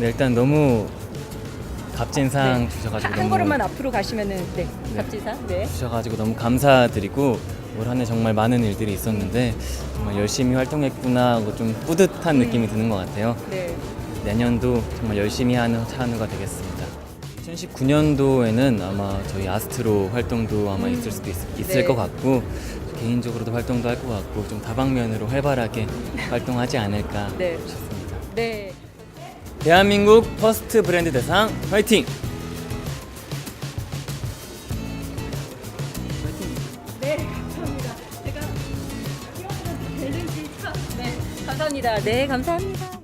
네, 일단 너무 값진 상 주셔가지고 한, 너무 한 걸음만 앞으로 가시면은 네, 갑지사. 네. 주셔가지고 너무 감사드리고 올 한해 정말 많은 일들이 있었는데 정말 열심히 활동했구나 하고 좀 뿌듯한 느낌이 드는 것 같아요. 네. 내년도 정말 열심히 하는 차은우가 되겠습니다. 2019년도에는 아마 저희 아스트로 활동도 아마 있을 수도 있, 네. 것 같고 개인적으로도 활동도 할 것 같고 좀 다방면으로 활발하게 활동하지 않을까 네. 싶습니다. 네. 대한민국 퍼스트 브랜드 대상 화이팅! 네, 감사합니다. 네, 감사합니다. 네, 감사합니다.